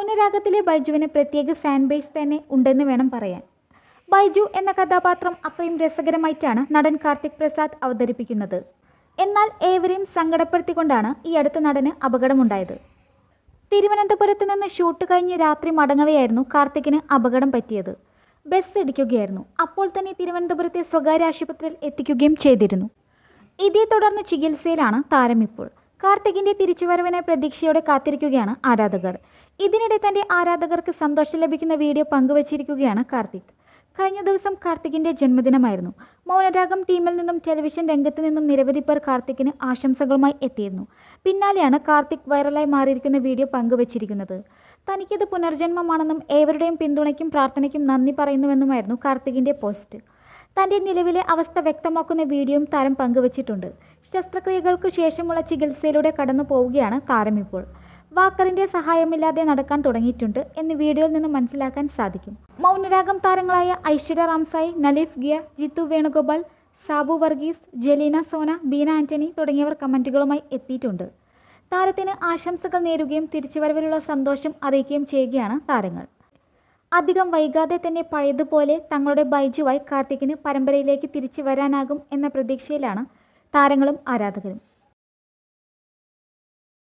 മൗനരാഗത്തിലെ ബൈജുവിന് പ്രത്യേക fan base തന്നെ ഉണ്ടെന്ന് വേണം പറയാൻ. ബൈജു എന്ന കഥാപാത്രം അത്രയും രസകരമായിട്ടാണ് നടൻ കാർത്തിക് പ്രസാദ് അവതരിപ്പിക്കുന്നത്. എന്നാൽ ഏവരെയും സങ്കടപ്പെടുത്തിക്കൊണ്ടാണ് ഈ അടുത്ത നടന് അപകടമുണ്ടായത്. തിരുവനന്തപുരത്ത് നിന്ന് ഷൂട്ട് കഴിഞ്ഞ് രാത്രി മടങ്ങവെയായിരുന്നു കാർത്തിക്കിന് അപകടം പറ്റിയത്. ബസ് ഇടിക്കുകയായിരുന്നു. അപ്പോൾ തന്നെ തിരുവനന്തപുരത്തെ സ്വകാര്യ ആശുപത്രിയിൽ എത്തിക്കുകയും ചെയ്തിരുന്നു. ഇതേ തുടർന്ന് ചികിത്സയിലാണ് താരം ഇപ്പോൾ കാർത്തികിന്റെ തിരിച്ചുവരവിനെ പ്രതീക്ഷയോടെ കാത്തിരിക്കുകയാണ് ആരാധകർ. ഇതിനിടെ തന്റെ ആരാധകർക്ക് സന്തോഷം ലഭിക്കുന്ന വീഡിയോ പങ്കുവച്ചിരിക്കുകയാണ് കാർത്തിക്. കഴിഞ്ഞ ദിവസം കാർത്തികിന്റെ ജന്മദിനമായിരുന്നു. മൗനരാഗം ടീമിൽ നിന്നും ടെലിവിഷൻ രംഗത്ത് നിന്നും നിരവധി പേർ കാർത്തിക്കിന് ആശംസകളുമായി എത്തിയിരുന്നു. പിന്നാലെയാണ് കാർത്തിക് വൈറലായി മാറിയിരിക്കുന്ന വീഡിയോ പങ്കുവച്ചിരിക്കുന്നത്. തനിക്കിത് പുനർജന്മമാണെന്നും ഏവരുടെയും പിന്തുണയ്ക്കും പ്രാർത്ഥനയ്ക്കും നന്ദി പറയുന്നുവെന്നുമായിരുന്നു കാർത്തികിന്റെ പോസ്റ്റ്. തന്റെ നിലവിലെ അവസ്ഥ വ്യക്തമാക്കുന്ന വീഡിയോയും താരം പങ്കുവച്ചിട്ടുണ്ട്. ശസ്ത്രക്രിയകൾക്ക് ശേഷമുള്ള ചികിത്സയിലൂടെ കടന്നു പോവുകയാണ് താരം ഇപ്പോൾ വാക്കറിന്റെ സഹായമില്ലാതെ നടക്കാൻ തുടങ്ങിയിട്ടുണ്ട് എന്ന് വീഡിയോയിൽ നിന്ന് മനസ്സിലാക്കാൻ സാധിക്കും. മൗനരാഗം താരങ്ങളായ ഐശ്വര്യ റാംസായി നലീഫ് ഗിയ ജിത്തു വേണുഗോപാൽ സാബു വർഗീസ് ജലീന സോന ബീന ആന്റണി തുടങ്ങിയവർ കമന്റുകളുമായി എത്തിയിട്ടുണ്ട്. താരത്തിന് ആശംസകൾ നേരുകയും തിരിച്ചുവരവിലുള്ള സന്തോഷം അറിയിക്കുകയും ചെയ്യുകയാണ് താരങ്ങൾ. അധികം വൈകാതെ തന്നെ പഴയതുപോലെ തങ്ങളുടെ ബൈജുവായി കാർത്തിക്കിന് പരമ്പരയിലേക്ക് തിരിച്ചു വരാനാകും എന്ന പ്രതീക്ഷയിലാണ് താരങ്ങളും ആരാധകരും.